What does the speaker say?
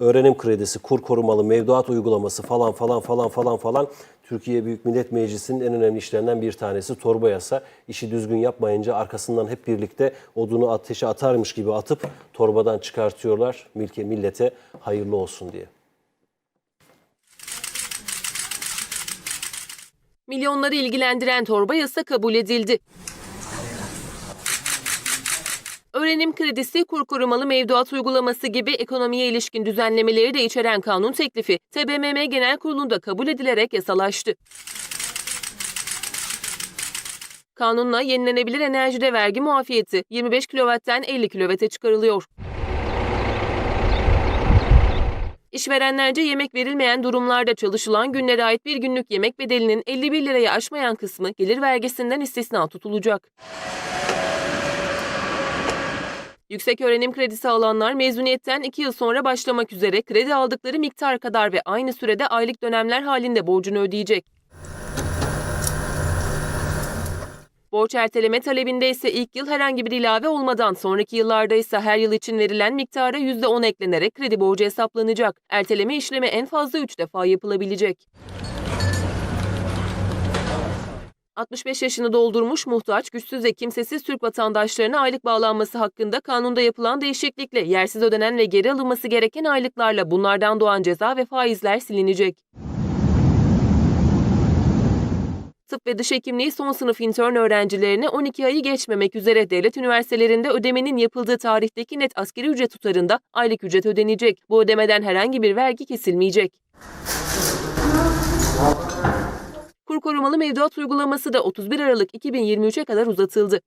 öğrenim kredisi, kur korumalı mevduat uygulaması falan falan falan falan falan Türkiye Büyük Millet Meclisi'nin en önemli işlerinden bir tanesi torba yasa. İşi düzgün yapmayınca arkasından hep birlikte odunu ateşe atarmış gibi atıp torbadan çıkartıyorlar. Milke millete hayırlı olsun diye. Milyonları ilgilendiren torba yasa kabul edildi. Öğrenim kredisi, kur korumalı mevduat uygulaması gibi ekonomiye ilişkin düzenlemeleri de içeren kanun teklifi TBMM Genel Kurulu'nda kabul edilerek yasalaştı. Kanunla yenilenebilir enerjide vergi muafiyeti 25 kW'den 50 kW'e çıkarılıyor. İşverenlerce yemek verilmeyen durumlarda çalışılan günlere ait bir günlük yemek bedelinin 51 lirayı aşmayan kısmı gelir vergisinden istisna tutulacak. Yüksek öğrenim kredisi alanlar mezuniyetten 2 yıl sonra başlamak üzere kredi aldıkları miktar kadar ve aynı sürede aylık dönemler halinde borcunu ödeyecek. Borç erteleme talebinde ise ilk yıl herhangi bir ilave olmadan sonraki yıllarda ise her yıl için verilen miktara %10 eklenerek kredi borcu hesaplanacak. Erteleme işlemi en fazla 3 defa yapılabilecek. 65 yaşını doldurmuş muhtaç, güçsüz ve kimsesiz Türk vatandaşlarına aylık bağlanması hakkında kanunda yapılan değişiklikle yersiz ödenen ve geri alınması gereken aylıklarla bunlardan doğan ceza ve faizler silinecek. Tıp ve diş hekimliği son sınıf intern öğrencilerine 12 ayı geçmemek üzere devlet üniversitelerinde ödemenin yapıldığı tarihteki net askeri ücret tutarında aylık ücret ödenecek. Bu ödemeden herhangi bir vergi kesilmeyecek. Kur korumalı mevduat uygulaması da 31 Aralık 2023'e kadar uzatıldı.